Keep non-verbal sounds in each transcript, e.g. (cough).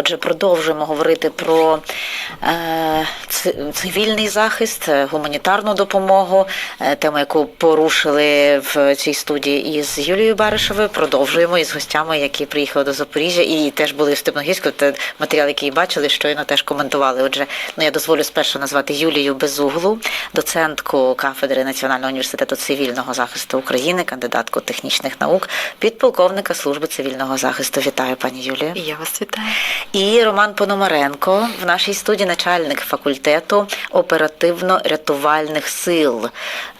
Отже, продовжуємо говорити про е, цивільний захист, е, гуманітарну допомогу, е, тему, яку порушили в цій студії із Юлією Баришевою. Продовжуємо із гостями, які приїхали до Запоріжжя і теж були в Степногірську. Те матеріал, який бачили, щойно теж коментували. Отже, ну я дозволю спершу назвати Юлію Безуглу, доцентку кафедри Національного університету цивільного захисту України, кандидатку технічних наук, підполковника служби цивільного захисту. Вітаю, пані Юлія. Я вас вітаю. І Роман Пономаренко в нашій студії начальник факультету оперативно-рятувальних сил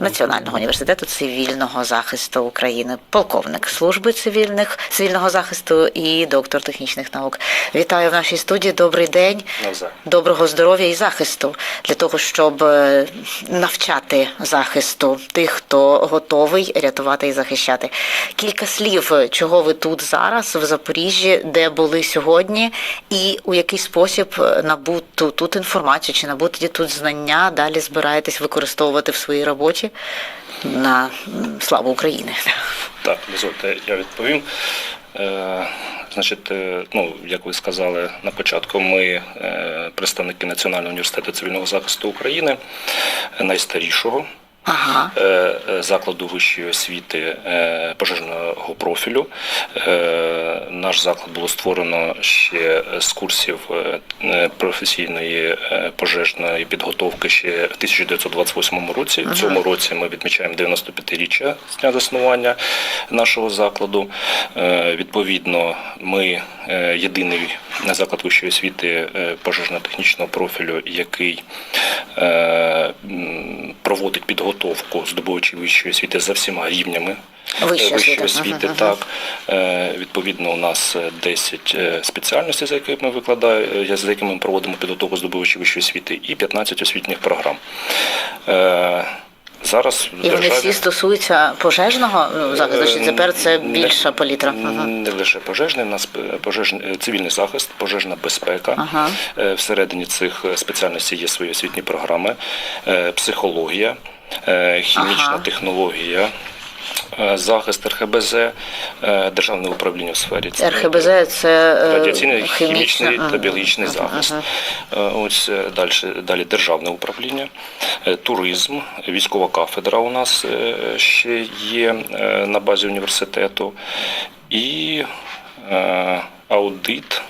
Національного університету цивільного захисту України, полковник служби цивільних цивільного захисту і доктор технічних наук. Вітаю в нашій студії. Добрий день, доброго здоров'я і захисту для того, щоб е, навчати захисту тих, хто готовий рятувати і захищати. Кілька слів, чого ви тут зараз в Запоріжжі, де були сьогодні, і у який спосіб набути тут інформацію чи набути тут знання далі збираєтесь використовувати в своїй роботі на славу України. Так, дозвольте, я відповім. Е, значить, е, ну, як ви сказали на початку, ми е, представники Національного університету цивільного захисту України, е, найстарішого. Ага. е, е, закладу вищої освіти е, пожежного профілю. Наш заклад було створено ще з курсів професійної пожежної підготовки ще в 1928 році. В цьому році ми відмічаємо 95-річчя з дня заснування нашого закладу. Відповідно, ми єдиний заклад вищої освіти пожежно-технічного профілю, який проводить підготовку здобувачів вищої освіти за всіма рівнями. Вищої е, освіти. освіти, Ага, так. Ага. Відповідно, у нас е, 10 е, спеціальностей, за якими ми викладаємо, за якими ми проводимо підготовку здобувачів вищої освіти, і 15 освітніх програм. Е, Зараз в І вони всі стосуються пожежного ну, захисту, чи Е, тепер це більша палітра? Ага. Не лише пожежний, у нас пожеж... е, цивільний захист, пожежна безпека. Ага. Е, Всередині цих е, спеціальностей є свої освітні програми, е, психологія, е, хімічна Ага. технологія. Е, Захист РХБЗ, е, державне управління в сфері ці- РХБЗ це радіаційний, хімічний ага. та біологічний захист. Е, Ось далі, далі державне управління, туризм, військова кафедра у нас ще є на базі університету, і аудит.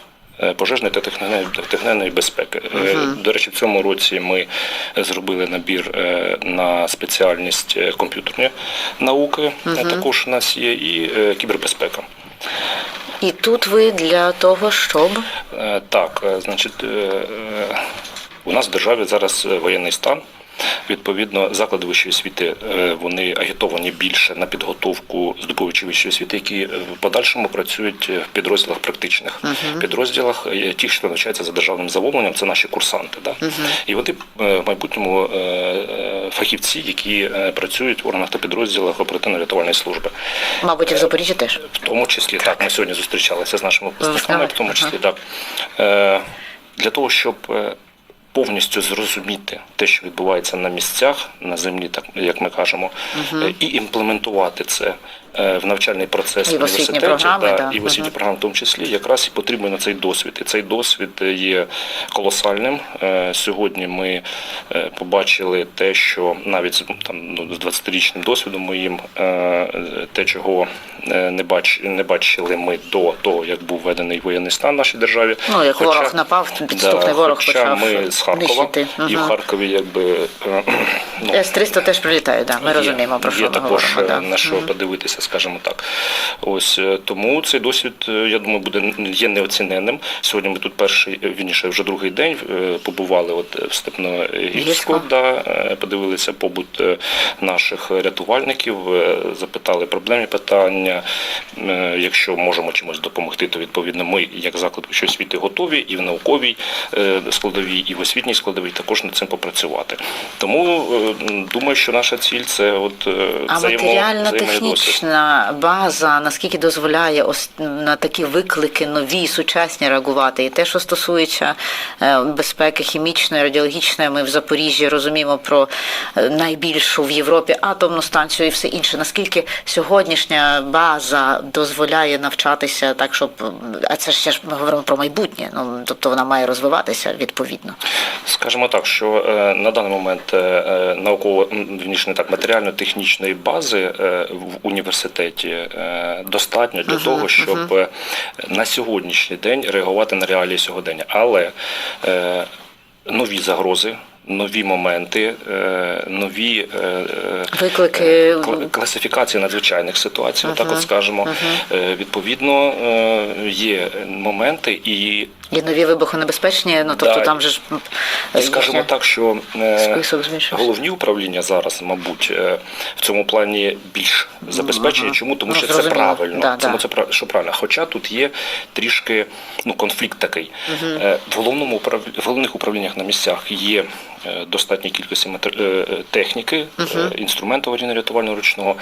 Е, Пожежної та техногенної- техногенної безпеки. Е, До речі, в цьому році ми зробили набір е, на спеціальність комп'ютерні науки. Е, Також у нас є і кібербезпека. І тут ви для того, щоб Так, значить, у нас в державі зараз воєнний стан. Відповідно, заклади вищої освіти е, вони агітовані більше на підготовку здобувачів вищої освіти, які е, в подальшому працюють е, в підрозділах практичних підрозділах, е, ті, що навчаються за державним замовленням, це наші курсанти. Да? І вони в майбутньому фахівці, які працюють в органах та підрозділах оперативно-рятувальної служби. мабуть і в Запоріжжі теж. В тому числі так. Ми сьогодні зустрічалися з нашими випускниками, в тому числі так. Е, Для того, щоб повністю зрозуміти те, що відбувається на місцях, на землі, так як ми кажемо, угу. і імплементувати це в навчальний процес І в університеті, програми, да, да. і в освітні Мгм. програми в тому числі, якраз і потрібен на цей досвід. І цей досвід є колосальним. Е, Сьогодні ми е, побачили те, що навіть там ну, з 20-річним досвідом моїм е, те, чого е, не бач не бачили ми до того, як був введений воєнний стан в нашій державі. Ну, як ворог напав, підступний ворог хоча почав ми з Харкова нищити. і в Харкові, якби е, (clears throat) ну, С-300 теж прилітає, да. ми Є- розуміємо, про що є ми також говоримо. е, Да. на що подивитися, скажімо так. Ось е, тому цей досвід, е, я думаю, буде є неоціненним. Сьогодні ми тут перший, е, вірніше, вже другий день побували от в Степногірську, да, подивилися побут наших рятувальників, запитали проблемні питання. Якщо можемо чимось допомогти, то відповідно ми, як заклад вищої освіти, готові і в науковій складовій, і в освітній складовій також над цим попрацювати. Тому думаю, що наша ціль це от А взаємо- взаємний досвід. база наскільки дозволяє на такі виклики нові, сучасні реагувати? І те, що стосується е, безпеки хімічної, радіологічної, ми в Запоріжжі розуміємо про е, найбільшу в Європі атомну станцію і все інше. Наскільки сьогоднішня база дозволяє навчатися так, щоб а це ж ж ми говоримо про майбутнє. Ну тобто вона має розвиватися відповідно. Скажімо так, що е, на даний момент е, е, науково не так матеріально-технічної бази е, в університеті е, достатньо для того, щоб е, на сьогоднішній день реагувати на реалії сьогодення. Але е, нові загрози. Нові моменти, нові Виклики. класифікації надзвичайних ситуацій, отак от скажемо. Е, Відповідно, є моменти і Є нові вибухонебезпечні, ну тобто Да. там же ж І скажімо так, що е, головні управління зараз, мабуть, е, в цьому плані більш забезпечені. Ага. Чому? Тому Ну, що це правильно. Да, Тому да. це що правильно. Хоча тут є трішки ну, конфлікт такий. Е, В головному управ... в головних управліннях на місцях є е, кількості техніки, е, інструменту аварійно-рятувального ручного.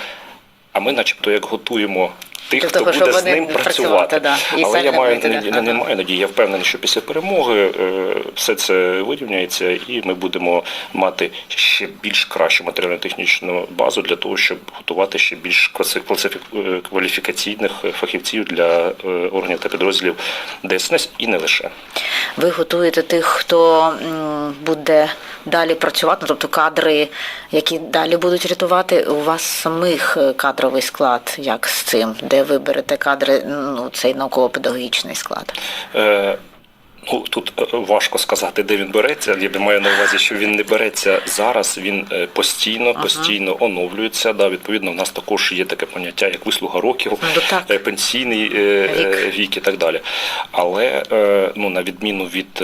А ми, начебто, як готуємо тих, Для хто того, буде з ним працювати, да, і Але я маю вийти, не, да. не, не маю надії. Я впевнений, що після перемоги е, все це вирівняється, і ми будемо мати ще більш кращу матеріально-технічну базу для того, щоб готувати ще більш е, кваліфікаційних фахівців для е, органів та підрозділів ДСНС і не лише. Ви готуєте тих, хто буде далі працювати, ну, тобто кадри, які далі будуть рятувати. У вас самих кадровий склад, як з цим, де ви берете кадри, ну цей науково-педагогічний склад. Е, Ну, тут важко сказати, де він береться. Я маю на увазі, що він не береться зараз. Він е, постійно, постійно оновлюється. Да, відповідно, в нас також є таке поняття, як вислуга років, Ну, так. е, пенсійний е, е, Вік. вік і так далі. Але ну, на відміну від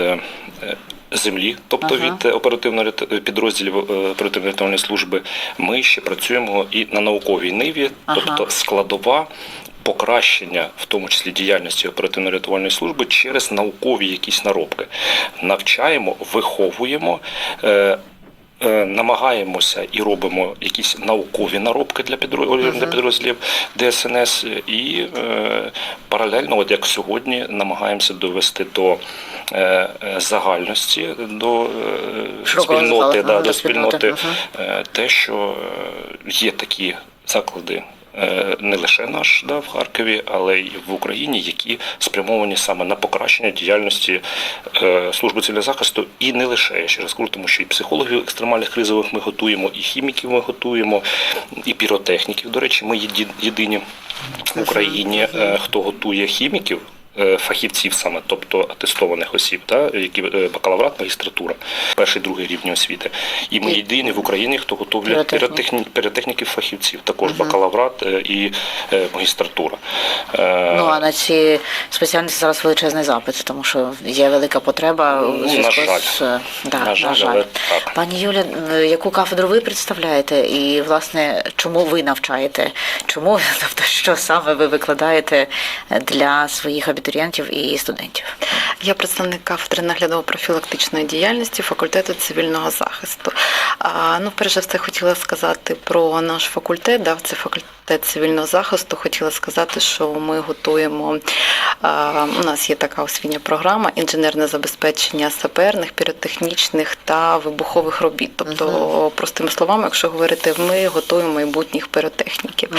землі, тобто Ага. від е, оперативно підрозділів е, оперативно-рятувальної служби, ми ще працюємо і на науковій ниві, Ага. тобто складова. Покращення, в тому числі діяльності оперативно-рятувальної служби, через наукові якісь наробки. Навчаємо, виховуємо, е, е, намагаємося і робимо якісь наукові наробки для підрозділів, для підрозділів ДСНС, і е, паралельно, от як сьогодні, намагаємося довести до е, е, загальності, до е, спільноти, да, до спільноти, е, те, що е, є такі заклади. Е, Не лише наш да, в Харкові, але й в Україні, які спрямовані саме на покращення діяльності е, служби цивільного захисту, і не лише я ще раз кажу, тому що і психологів екстремальних кризових ми готуємо, і хіміків ми готуємо, і піротехніків. До речі, ми єдині в Україні, е, хто готує хіміків. Е, Фахівців саме, тобто атестованих осіб, та, які е, бакалаврат, магістратура, перший, другий рівні освіти. І ми єдині в Україні, хто піротехні, піротехніків фахівців, також бакалаврат е, і магістратура. Ну а на ці спеціальності зараз величезний запит, тому що є велика потреба Ну, на жаль. з да, На жаль, але так. Пані Юля, яку кафедру ви представляєте, і власне чому ви навчаєте? Чому (laughs) тобто, що саме ви викладаєте для своїх абітурієнтів і студентів? Я представник кафедри наглядово-профілактичної діяльності факультету цивільного захисту. А, ну, перш за все, хотіла сказати про наш факультет. Да, це факультет цивільного захисту. Хотіла сказати, що ми готуємо. А, у нас є така освітня програма інженерне забезпечення саперних, піротехнічних та вибухових робіт. Тобто, простими словами, якщо говорити, ми готуємо майбутніх піротехніків.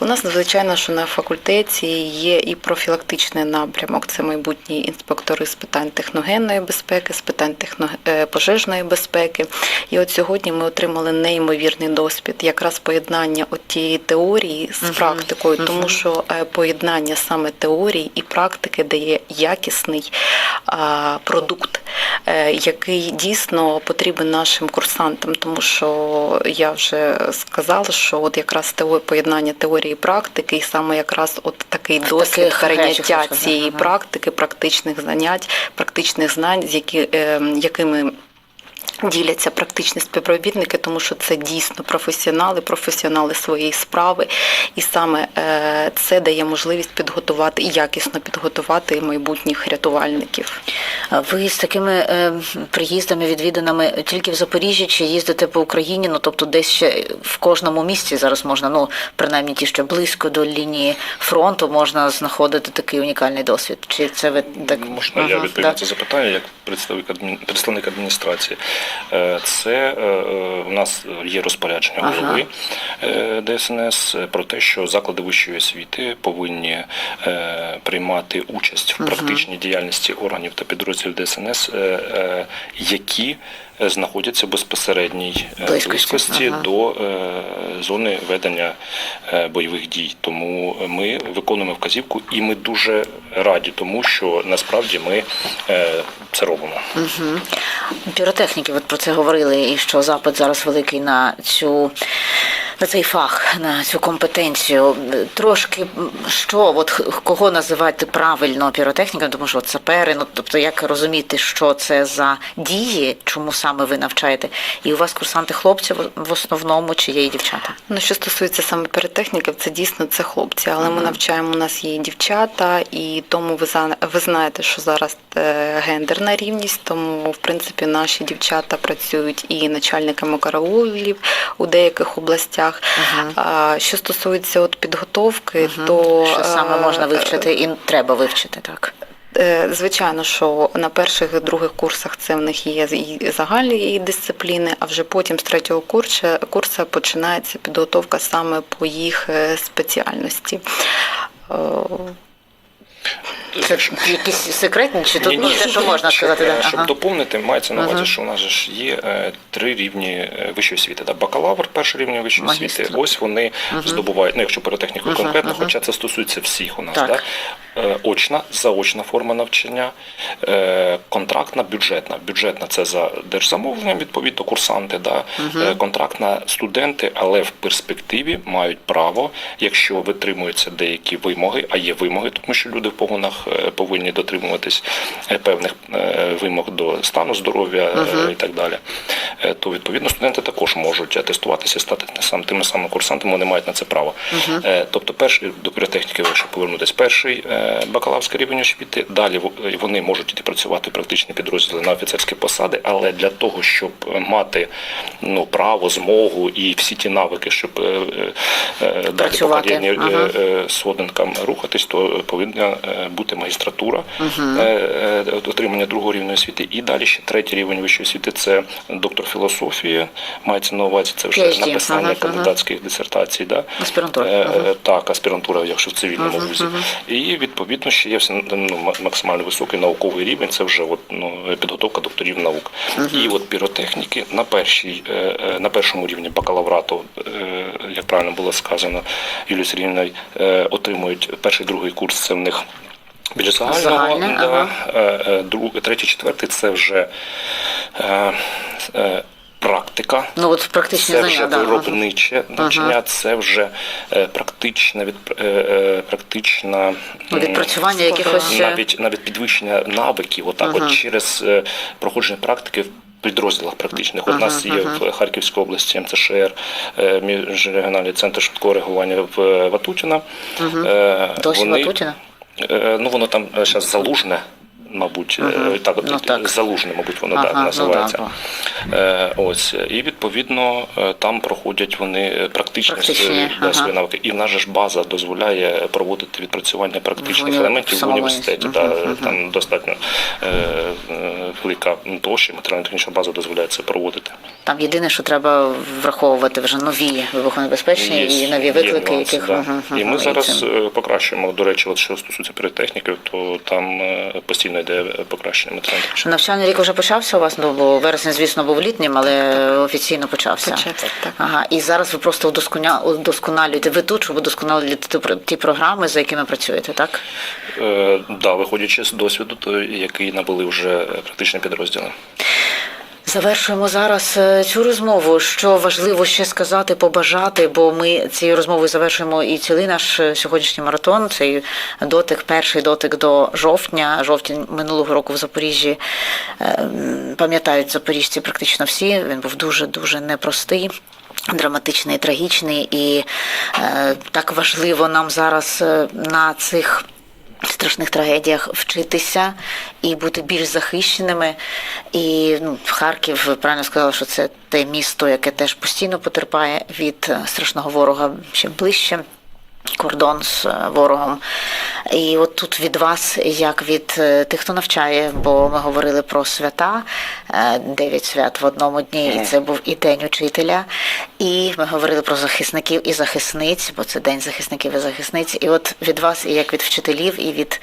У нас, звичайно, що на факультеті є і профілактичний напрямок. Це майбутні інспектори з питань техногенної безпеки, з питань техно... е, пожежної безпеки. І от сьогодні ми отримали неймовірний досвід, якраз поєднання от тієї теорії з Мгм, практикою, мгм. тому що е, поєднання саме теорії і практики дає якісний а, продукт, е, який дійсно потрібен нашим курсантам, тому що я вже сказала, що от якраз тео- поєднання теорії і практики, і саме якраз от такий досвід перейняття вишках, цієї практики, практичних занять, практичних знань, з які, е, якими Діляться практичні співробітники, тому що це дійсно професіонали, професіонали своєї справи, і саме е, це дає можливість підготувати і якісно підготувати майбутніх рятувальників. Ви з такими е, приїздами, відвіданими тільки в Запоріжжі чи їздите по Україні? Ну тобто, десь ще в кожному місці зараз можна, ну принаймні ті, що близько до лінії фронту, можна знаходити такий унікальний досвід. Чи це ви так Можна я Ага, відповім да. на це запитання як представник адміністрації. Е, Це е, е, нас є розпорядження голови ага. ДСНС про те, що заклади вищої освіти повинні приймати участь в практичній діяльності органів та підрозділів ДСНС, які знаходяться в безпосередній е, Близькості, близькості ага. до е, зони ведення е, бойових дій. Тому ми виконуємо вказівку, і ми дуже раді, тому що насправді ми е, це робимо. Піротехніки, ви про це говорили, і що запит зараз великий на цю. На цей фах, на цю компетенцію, трошки що, от кого називати правильно піротехніком, тому що от сапери, ну тобто як розуміти, що це за дії, чому саме ви навчаєте, і у вас курсанти хлопці в- основному чи є і дівчата? Ну, що стосується саме піротехніків, це дійсно це хлопці, але ми навчаємо, у нас є і дівчата, і тому ви за- ви знаєте, що зараз е, гендерна рівність, тому в принципі наші дівчата працюють і начальниками караулів у деяких областях. А, що стосується от підготовки, то що саме можна е, вивчити і треба вивчити, так? Е, Звичайно, що на перших і других курсах це в них є і загальні дисципліни, а вже потім з третього курсу, курсу починається підготовка саме по їх е, спеціальності. Це якісь секретні, чи тут Ні, ні, що можна сказати? е, да? Щоб Ага. доповнити, мається на увазі, що у нас же ж є е, три рівні е, вищої освіти. Да? Бакалавр перший рівень вищої Магістр. освіти. Ось вони здобувають, ну якщо перетехніку Ага, конкретно, ага. хоча це стосується всіх у нас. Так. Да? Е, Очна, заочна форма навчання, е, контрактна, бюджетна. Бюджетна це за держзамовленням, відповідно, курсанти, да? Е, контрактна студенти, але в перспективі мають право, якщо витримуються деякі вимоги, а є вимоги, тому що люди в погонах е, повинні дотримуватись е, певних е, вимог до стану здоров'я е, і так далі. То відповідно студенти також можуть атестуватися, стати сам- тими самими курсантами, вони мають на це право. Е, Тобто, перший до піротехніки, якщо повернутися, перший бакалаврський рівень освіти. Далі вони можуть іти працювати практичні підрозділи на офіцерські посади, але для того, щоб мати ну право, змогу і всі ті навики, щоб далі по Працювати, е, ага. сходинкам рухатись, то повинна е, бути магістратура, е, отримання другого рівня освіти. І далі ще третій рівень вищої освіти це доктор філософії. Мається на увазі це вже PhD, написання ага, ага. кандидатських дисертацій. Да? Аспірантура, ага. е, Так, аспірантура, якщо в цивільному вузі. І відповідно ще є ну, максимально високий науковий рівень. Це вже от, ну, підготовка докторів наук. І от піротехніки на першій, на першому рівні бакалаврату, як правильно було сказано, Юлією Сергіївною, е, отримують перший другий курс. Це в них. Більш загального, Загальне, да, ага. е, е, друг, третій, четвертий це вже е, е, практика. Ну от практичні Це знання, вже да, ага. виробниче навчання, це вже е, практичне від е, е, практична Ну, відпрацювання якихось навіть навіть підвищення навиків, отак, Ага. от через е, проходження практики. В підрозділах практичних у нас є в Харківській області МЦШР, міжрегіональний центр швидкого реагування в Ватутіна. Е, Досі Ватутіна? Е, Ну воно там зараз залужне. Мабуть, е, так, от, Ну, так. залужне, мабуть, воно Ага, так ну, називається. да, Е, ось і відповідно е, там проходять вони практичні, Практичні, свої, ага. свої навики. І в нас же ж база дозволяє проводити відпрацювання практичних елементів в університеті. Да, мгм, мгм. Там достатньо е, велика площа, матеріально-технічна база дозволяє це проводити. Там єдине, що треба враховувати вже нові вибухонебезпечні Є- і нові виклики, нюанси, яких да. Мгм, і ми зараз цим- е, покращуємо. До речі, от що стосується піротехніки, то там постійно йде покращення матеріально-технічного. Навчальний рік вже почався у вас, ну бо вересень, звісно, був літнім, але офіційно почався. Почався, так. Ага, і зараз ви просто удосконя- удосконалюєте. Ви тут, щоб удосконалювати ті про- ті програми, за якими працюєте, так? Е, да, виходячи з досвіду, який набули вже практично практичні підрозділи. Завершуємо зараз е, цю розмову. Що важливо ще сказати, побажати, бо ми цією розмовою завершуємо і цілий наш е, сьогоднішній маратон. Цей дотик, перший дотик до жовтня. Жовтень минулого року в Запоріжжі е, пам'ятають запоріжці практично всі. Він був дуже дуже непростий. Драматичний, трагічний, і е, так важливо нам зараз на цих страшних трагедіях вчитися і бути більш захищеними. І ну, Харків правильно сказала, що це те місто, яке теж постійно потерпає від е, страшного ворога ще ближче. Кордон з е, ворогом. І от тут від вас, як від е, тих, хто навчає, бо ми говорили про свята, е, дев'ять свят в одному дні, і це був і День учителя. І ми говорили про захисників і захисниць, бо це День захисників і захисниць. І от від вас, і як від вчителів, і від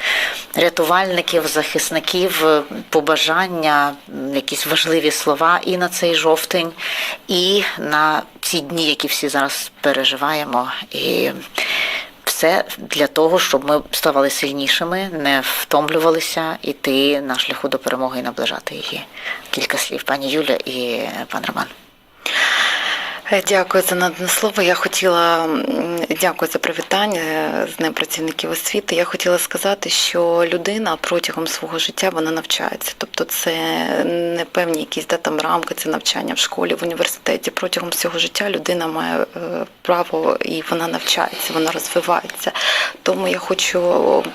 рятувальників, захисників, е, побажання, якісь важливі слова і на цей жовтень, і на ці дні, які всі зараз переживаємо. І все для того, щоб ми ставали сильнішими, не втомлювалися іти на шляху до перемоги і наближати її. Кілька слів, пані Юля і пан Роман. Е, Дякую за надане слово. Я хотіла дякую за привітання е, з Днем працівників освіти. Я хотіла сказати, що людина протягом свого життя вона навчається. Тобто, це не певні якісь да, там рамки, це навчання в школі, в університеті. Протягом всього життя людина має е, право і вона навчається, вона розвивається. Тому я хочу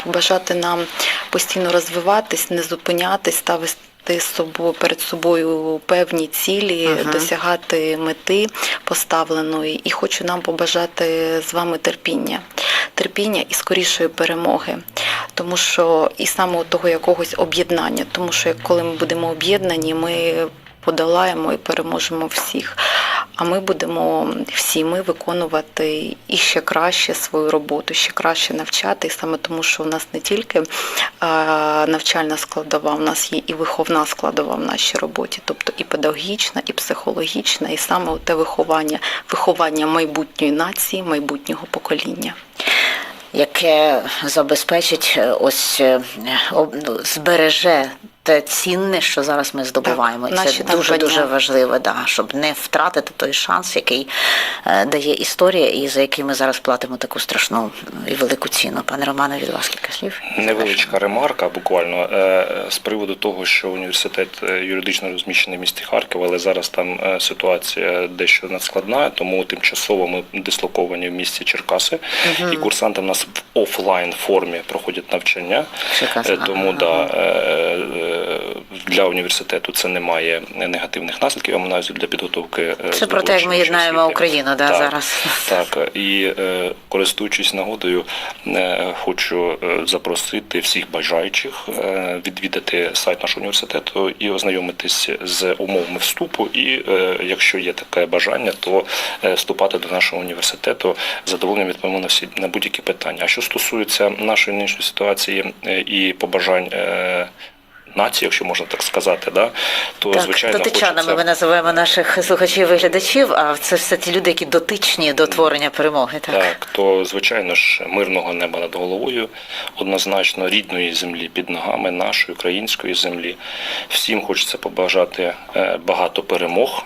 побажати нам постійно розвиватись, не зупинятись, ставити ти собою перед собою певні цілі, Ага. досягати мети поставленої, і хочу нам побажати з вами терпіння, терпіння і скорішої перемоги, тому що і саме того якогось об'єднання, тому що коли ми будемо об'єднані, ми подолаємо і переможемо всіх. А ми будемо всі ми виконувати і ще краще свою роботу, ще краще навчати. І саме тому, що у нас не тільки навчальна складова, у нас є і виховна складова в нашій роботі, тобто і педагогічна, і психологічна, і саме те виховання, виховання майбутньої нації, майбутнього покоління. яке забезпечить е, ось е, ну, збереже те цінне, що зараз ми здобуваємо. Так, І це дуже дуже важливо, да, щоб не втратити той шанс, який е, дає історія, і за який ми зараз платимо таку страшну і велику ціну. Пане Романе, від вас кілька слів. Невеличка ремарка, буквально е, з приводу того, що університет е, юридично розміщений в місті Харків, але зараз там е, ситуація дещо надскладна, тому тимчасово ми дислоковані в місті Черкаси, і курсанти в нас в офлайн формі проходять навчання. Черкаси, Е, Тому ага. да, е, для університету це не має негативних наслідків. Я маю на увазі для підготовки. е, Це про те, як ми єднаємо. Україну да, Так. зараз. Так, і е, користуючись нагодою, е, хочу запросити всіх бажаючих відвідати сайт нашого університету і ознайомитись з умовами вступу. І якщо є таке бажання, то вступати до нашого університету задоволенням відповімо на всі на будь-які питання. А що стосується нашої нинішньої ситуації і побажань. Нації, якщо можна так сказати, да, то Так, звичайно дотичанами хочеться... ми називаємо наших слухачів і глядачів, а це все ті люди, які дотичні до творення перемоги. Так, Так, то звичайно ж мирного неба над головою, однозначно рідної землі під ногами нашої української землі. Всім хочеться побажати е, багато перемог,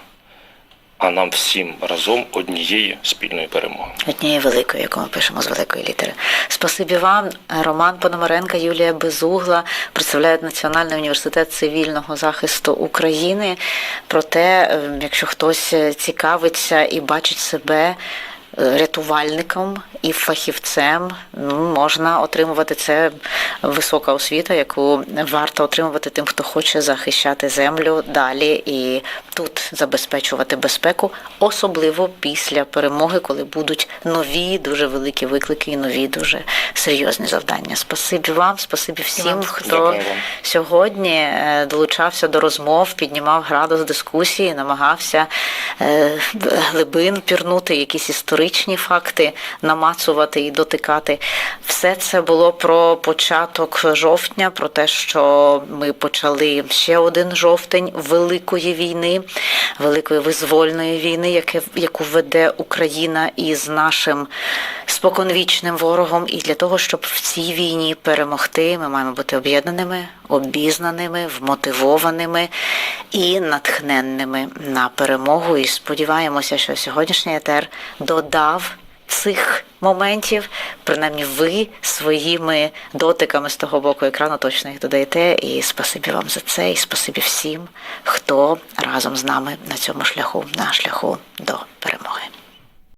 а нам всім разом однієї спільної перемоги. однієї великої, яку ми пишемо з великої літери. Спасибі вам, Роман Пономаренко, Юлія Безугла представляють Національний університет цивільного захисту України. Проте, е, якщо хтось е, цікавиться і бачить себе. Рятувальником і фахівцем ну, можна отримувати це висока освіта, яку варто отримувати тим, хто хоче захищати землю далі і тут забезпечувати безпеку, особливо після перемоги, коли будуть нові дуже великі виклики і нові дуже серйозні завдання. Спасибі вам, спасибі всім, вам хто Дякую сьогодні е, долучався до розмов, піднімав градус дискусії, намагався е, глибин пірнути, якісь історичні факти намацувати і дотикати. Все це було про початок жовтня, про те, що ми почали ще один жовтень великої війни, великої визвольної війни, яку веде Україна із нашим споконвічним ворогом. І для того, щоб в цій війні перемогти, ми маємо бути об'єднаними, обізнаними, вмотивованими і натхненними на перемогу. І сподіваємося, що сьогоднішній етер додав цих моментів, принаймні ви своїми дотиками з того боку екрану точно їх додаєте. І спасибі вам за це, і спасибі всім, хто разом з нами на цьому шляху, на шляху до перемоги.